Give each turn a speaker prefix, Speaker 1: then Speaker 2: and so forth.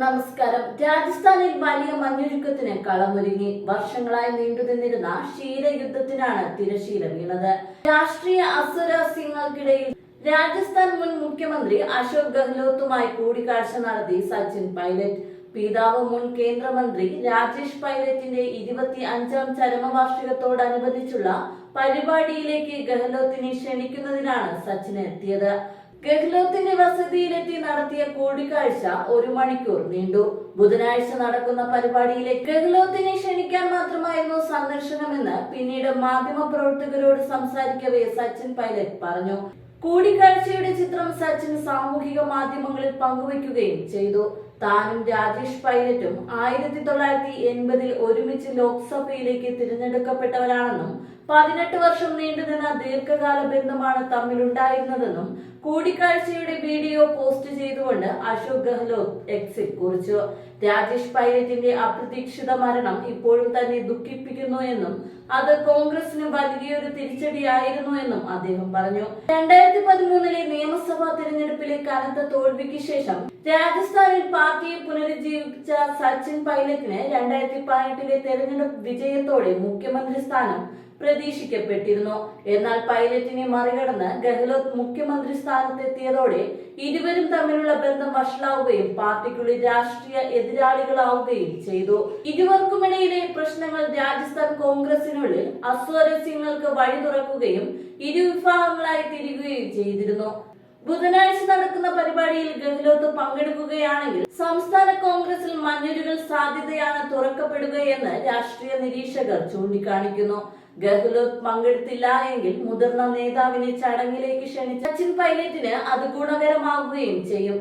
Speaker 1: നമസ്കാരം. രാജസ്ഥാനിൽ വലിയ മഞ്ഞൊരുക്കത്തിന് കളമൊരുങ്ങി വർഷങ്ങളായി നീണ്ടുനിന്നിരുന്ന ക്ഷീരയുദ്ധത്തിനാണ് തിരശീല വീണത്. രാഷ്ട്രീയ അസുരസ്യങ്ങൾക്കിടയിൽ രാജസ്ഥാൻ മുൻ മുഖ്യമന്ത്രി അശോക് ഗെഹ്ലോത്തുമായി കൂടിക്കാഴ്ച നടത്തി സച്ചിൻ പൈലറ്റ്. പിതാവ് മുൻ കേന്ദ്രമന്ത്രി രാജേഷ് പൈലറ്റിന്റെ ഇരുപത്തി അഞ്ചാം ചരമവാർഷികത്തോടനുബന്ധിച്ചുള്ള പരിപാടിയിലേക്ക് ഗെഹ്ലോത്തിനെ ക്ഷണിക്കുന്നതിനാണ് സച്ചിൻ എത്തിയത് ഗെഹ്ലോത്തിന്റെ വസതിയിലെത്തി നടത്തിയ കൂടിക്കാഴ്ച ഒരു മണിക്കൂർ നീണ്ടു. ബുധനാഴ്ച നടക്കുന്ന പരിപാടിയിലെ ഗെഹ്ലോത്തിനെ ക്ഷണിക്കാൻ മാത്രമായിരുന്നു സന്ദർശനമെന്ന് പിന്നീട് മാധ്യമപ്രവർത്തകരോട് സംസാരിക്കവേ സച്ചിൻ പൈലറ്റ് പറഞ്ഞു. കൂടിക്കാഴ്ചയുടെ ചിത്രം സച്ചിൻ സാമൂഹിക മാധ്യമങ്ങളിൽ പങ്കുവയ്ക്കുകയും ചെയ്തു. താനും രാജേഷ് പൈലറ്റും ആയിരത്തി തൊള്ളായിരത്തി എൺപതിൽ ഒരുമിച്ച് ലോക്സഭയിലേക്ക് തിരഞ്ഞെടുക്കപ്പെട്ടവരാണെന്നും പതിനെട്ട് വർഷം നീണ്ടുനിന്ന ദീർഘകാല ബന്ധമാണ് തമ്മിലുണ്ടായിരുന്നതെന്നും കൂടിക്കാഴ്ചയുടെ വീഡിയോ പോസ്റ്റ് ചെയ്തുകൊണ്ട് അശോക് ഗെഹ്ലോട്ട് എക്സിറ്റ് കുറിച്ചു. രാജേഷ് പൈലറ്റിന്റെ അപ്രതീക്ഷിത മരണം ഇപ്പോഴും തന്നെ ദുഃഖിപ്പിക്കുന്നു എന്നും അത് കോൺഗ്രസിന് വലിയൊരു തിരിച്ചടിയായിരുന്നു എന്നും അദ്ദേഹം പറഞ്ഞു. രണ്ടായിരത്തി പതിമൂന്നിലെ നിയമസഭാ തിരഞ്ഞെടുപ്പിലെ കനത്ത തോൽവിക്ക് ശേഷം രാജസ്ഥാനിൽ പാർട്ടിയെ പുനരുജ്ജീവിച്ച സച്ചിൻ പൈലറ്റിന് രണ്ടായിരത്തി പതിനെട്ടിലെ തെരഞ്ഞെടുപ്പ് വിജയത്തോടെ മുഖ്യമന്ത്രി സ്ഥാനം പ്രതീക്ഷിക്കപ്പെട്ടിരുന്നു. എന്നാൽ പൈലറ്റിനെ മറികടന്ന് ഗെഹ്ലോത്ത് മുഖ്യമന്ത്രി സ്ഥാനത്തെത്തിയതോടെ ഇരുവരും തമ്മിലുള്ള ബന്ധം വഷളാവുകയും പാർട്ടിക്കുള്ളിൽ രാഷ്ട്രീയ എതിരാളികളാവുകയും ചെയ്തു. ഇരുവർക്കുമിടയിലെ പ്രശ്നങ്ങൾ രാജസ്ഥാൻ കോൺഗ്രസിനുള്ളിൽ അസ്വാരസ്യങ്ങൾക്ക് വഴി തുറക്കുകയും ഇരുവിഭാഗങ്ങളായി തിരികുകയും ചെയ്തിരുന്നു. ബുധനാഴ്ച നടക്കുന്ന പരിപാടിയിൽ ഗെഹ്ലോത്ത് പങ്കെടുക്കുകയാണെങ്കിൽ സംസ്ഥാന കോൺഗ്രസിൽ മഞ്ഞുരുകൾ സാധ്യതയാണ് തുറക്കപ്പെടുകയെന്ന് രാഷ്ട്രീയ നിരീക്ഷകർ ചൂണ്ടിക്കാണിക്കുന്നു. ഗെഹ്ലോത്ത് പങ്കെടുത്തില്ല എങ്കിൽ മുതിർന്ന നേതാവിനെ ചടങ്ങിലേക്ക് ക്ഷണിച്ച സച്ചിൻ പൈലറ്റിന് അത് ഗുണകരമാകുകയും ചെയ്യും.